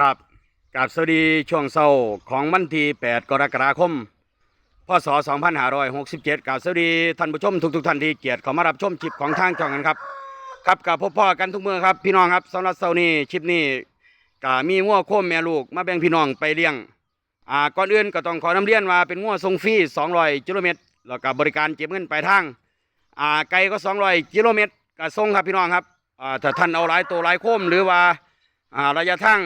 ครับกราบสวัสดีช่วงเช้าของวันที่ 8 กรกฎาคม พศ 2567กราบสวัสดีท่านผู้ชมทุกๆท่านที่เกียรติข้ามารับชมคลิปของทางช่องกันครับ ครับกับพบพ่อกันทุกเมื่อครับ พี่น้องครับสำหรับเช้านี้คลิปนี้ก็มีงัวโคมแม่ลูกมาแบ่งพี่น้องไปเลี้ยงอ่าก่อนอื่นก็ต้องขอนำเรียนว่าเป็นงัวทรงฟรี200กิโลเมตรแล้วก็บริการเก็บเงินปลายทางอ่าไกลก็ 200กิโลเมตรก็ส่งครับพี่น้องครับอ่าถ้าท่านเอาหลายตัวหลายโคมหรือว่าอ่าระยะทาง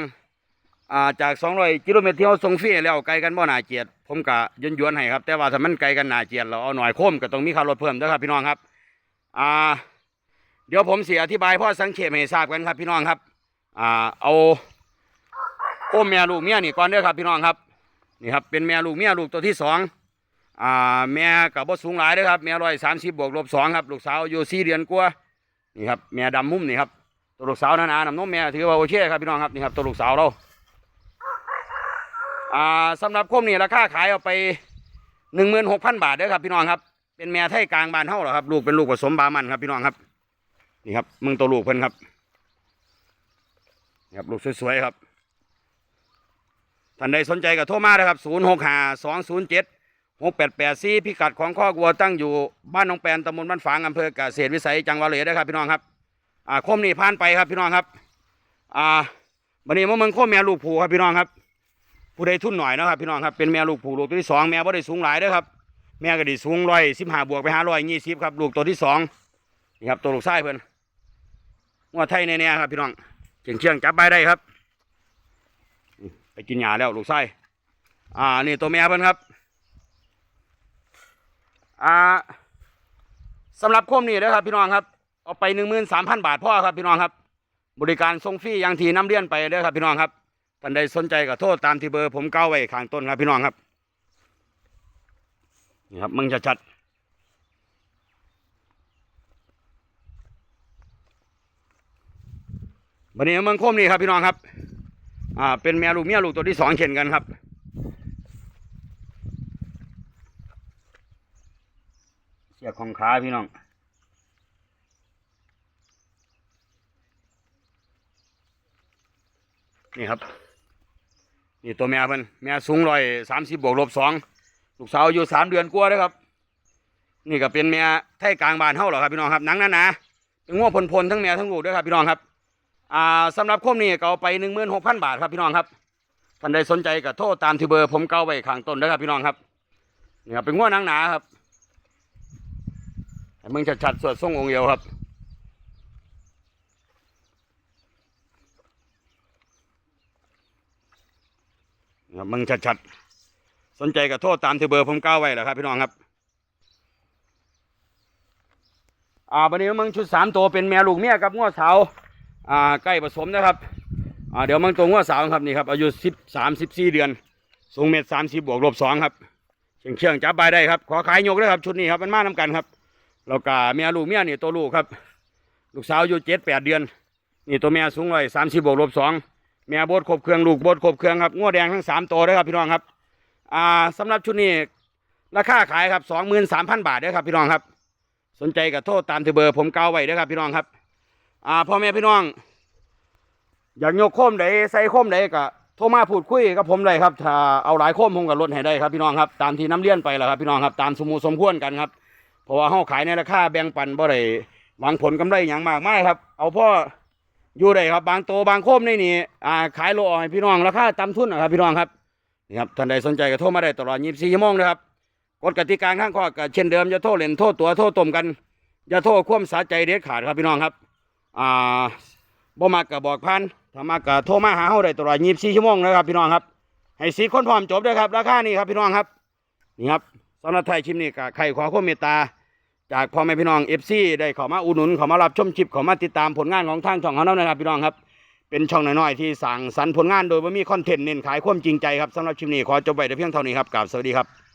อ่าจาก200กิโลเมตรที่เราส่งฟรีแล้วไกลกันบ่หนาเกลียด ผมก็ยนยวนให้ครับ แต่ว่าถ้ามันไกลกันหนาเกลียดเราเอาหน่อยโคมก็ต้องมีค่ารถเพิ่มด้อครับพี่น้องครับอ่าเดี๋ยวผมเสิอธิบายพ่อสังเขปให้ทราบกันครับพี่น้องครับอ่าเอาโคมแม่ลูกเมียนี่ก่อนเด้อครับพี่น้องครับนี่ครับเป็นแม่ลูกเมียลูกตัวที่สองอ่าแม่กับบ่สูงหลายเด้อครับแม่ร้อยสามสิบบวกลบสองครับลูกสาวอยู่สี่เดือนกว่านี่ครับแม่ดำมุมนี่ครับตัวลูกสาวหนาน้ำนมแม่ถือว่าโอเคครับพี่น้องครับนี่ครับตัวลูกสาวเรา อ่าสำหรับโคมนี่ราคาขายเอาไปหนึ่งหมื่นหกพันบาทเด้อครับพี่น้องครับ เป็นแม่ไทยกลางบ้านเฮาเหรอครับ ลูกเป็นลูกผสมบามันครับพี่น้องครับ นี่ครับมึงตัวลูกเพิ่นครับนี่ครับลูกสวยๆครับท่านใดสนใจก็โทรมาเลยครับ0 6 5 2 0 7 6 8 8 4พิกัดของข้อกวัวตั้งอยู่บ้านหนองแปนตำบลบ้านฝางอำเภอเกษตรวิสัยจังหวัดเลยนะครับพี่น้องครับอ่าโคมนี่ผ่านไปครับพี่น้องครับ อ่าวันนี้มาเมืองโคมแม่ลูกผูครับพี่น้องครับ ผู้ใดทุนหน่อยนะครับพี่น้องครับเป็นแม่ลูกผูกลูกตัวที่สองแม่บ่ได้สูงหลายเด้อครับแม่ก็ดีสูงร้อยสิบห้าบวกไปห้าร้อยยี่สิบครับลูกตัวที่สองนี่ครับตัวลูกไส้เพิ่นงัวไทยแน่ๆครับพี่น้องเชียงเชียงจับใบได้ครับ ไปกินหญ้าแล้วลูกไส้อ่านี่ตัวแม่เพิ่นครับอ่าสำหรับคมนี่นะครับ พี่น้องครับเอาไปหนึ่งหมื่นสามพันบาทพ่อครับพี่น้องครับ บริการส่งฟรีอย่างที่น้ำเลี้ยนไปเด้อครับพี่น้องครับ ท่านใดสนใจก็โทษตามที่เบอร์ผมเก้าไว้ข้างต้นครับพี่น้องครับนี่ครับมึงจะชัดวันนี้เมืองโคมนี่ครับพี่น้องครับ อ่า เป็นแม่ลูกเมียลูกตัวที่สองเช่นกันครับเสียของขาพี่น้องนี่ครับ นี่ตัวแม่เพิ่นแม่สูงร้อยสามสิบบวกลบสองลูกสาวอายู่สามเดือนกว่าเด้อครับ นี่ก็เป็นแม่ไทยกลางบ้านเฮาหรอครับพี่น้องครับหนังหนาๆเป็นง้อพลๆทั้งแม่ทั้งลูกด้อครับพี่น้องครับอ่าสำหรับคมนี่ก็เอาไปหนึ่งหมื่นหกพันบาทครับพี่น้องครับท่านใดสนใจก็โทรตามที่เบอร์ผมเก้าไว้ข้างต้นเด้ครับพี่น้องครับนี่ครับเป็นง้อหนังหนาครับมึงชัดๆสวดทรงองค์เดียวครับ ครับ มึงชัดๆ สนใจก็โทษตามที่เบอร์ผมก้าวไว้แหละครับพี่น้องครับ อ่าวันนี้มึงชุดสามตัวเป็นแม่ลูกเมียกับง้อสาว อ่าใกล้ผสมนะครับ อ่าเดี๋ยวมึงตัวง้อสาวครับนี่ครับอายุสิบสามสิบสี่เดือน สูงเมตรสามสิบบวกลบสองครับ เชียงเชียงจับใบได้ครับ ขอขายยกเลยครับชุดนี้ครับมันมาน้กันครับแล้วก็แม่ลูกเมียนี่ตัวลูกครับ ลูกสาวอายุเจ็ดแปดเดือน นี่ตัวแม่สูงร้อยสามสิบบวกลบสอง แม่บดครบเครื่องลูกบดครบเครื่องครับง้อแดงทั้งสามตัวด้อครับพี่น้องครับอ่าสำหรับชุดนี้ราคาขายครับสองหมื่นสามพันบาทด้อครับพี่น้องครับ สนใจก็โทษตามที่เบอร์ผมเกาไว้ด้อครับพี่น้องครับอ่าพ่อแม่พี่น้อง อยากยกโคมใดใส่โคมใดก็โทรมาพูดคุยกับผมได้ครับถ้าเอาหลายโคมผมก็ลดให้ได้ครับพี่น้องครับตามที่น้ำเลี้ยนไปแหละครับพี่น้องครับตามสมูสมควรกันครับเพราะว่าเฮาขายในราคาแบ่งปันบ่ได้หวังผลกำไรอย่างมากมายครับ เอาพ่อ อยู่ได้ครับ บางโตบางโคมในนี่อ่าขายโลออกให้พี่น้องราคาต่ำทุนนะครับพี่น้องครับนี่ครับท่านใดสนใจก็โทรมาได้ตลอด 24 ชั่วโมงนะครับกฎกติกาข้างข้อก็เช่นเดิมจะโทษเล่นโทษตัวโทษตมกันอย่าโทษความสาใจเด็ดขาดครับพี่น้องครับอ่าบ่มากก็บอกพันถ้ามากก็โทรมาหาเฮาได้ตลอด 24 ชั่วโมงนะครับพี่น้องครับ ให้สีคนพร้อมจบด้วยครับ ราคานี้ครับพี่น้องครับนี่ครับสำหรับไทยชิมนี่ก็ใครขอความเมตตา จากพ่อแม่พี่น้องเอฟซีได้ขอมาอุดหนุนขอมารับชมชิปขอมาติดตามผลงานของทางช่องของเรานะครับ พี่น้องครับ เป็นช่องน้อยๆที่สั่งสรรผลงานโดยว่ามีคอนเทนต์เน้นขายความจริงใจครับสำหรับชิมนี้ขอจบไปแต่เพียงเท่านี้ครับกราบสวัสดีครับ